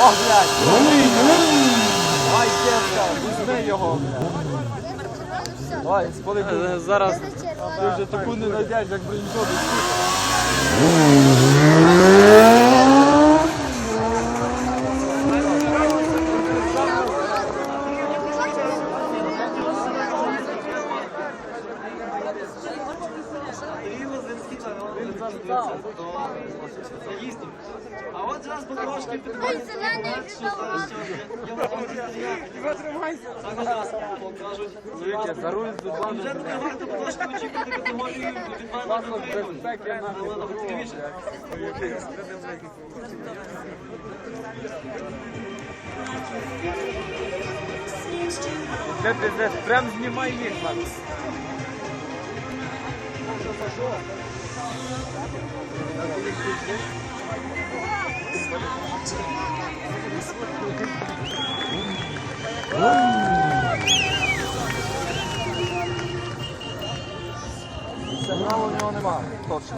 О, блядь! Ай, дівка, візьми його. Ой, спали Зараз ти вже таку не знайдеш, як бринжоду. А от зараз потрошки Ой, зелений віддавав. покажуть. За руль з дубами. Вже не варто потрошки очікувати категорію від Івана безпеки нахуй. Де пиздець, прям знімай їх, нахуй. Сигналу у нього нема, точно.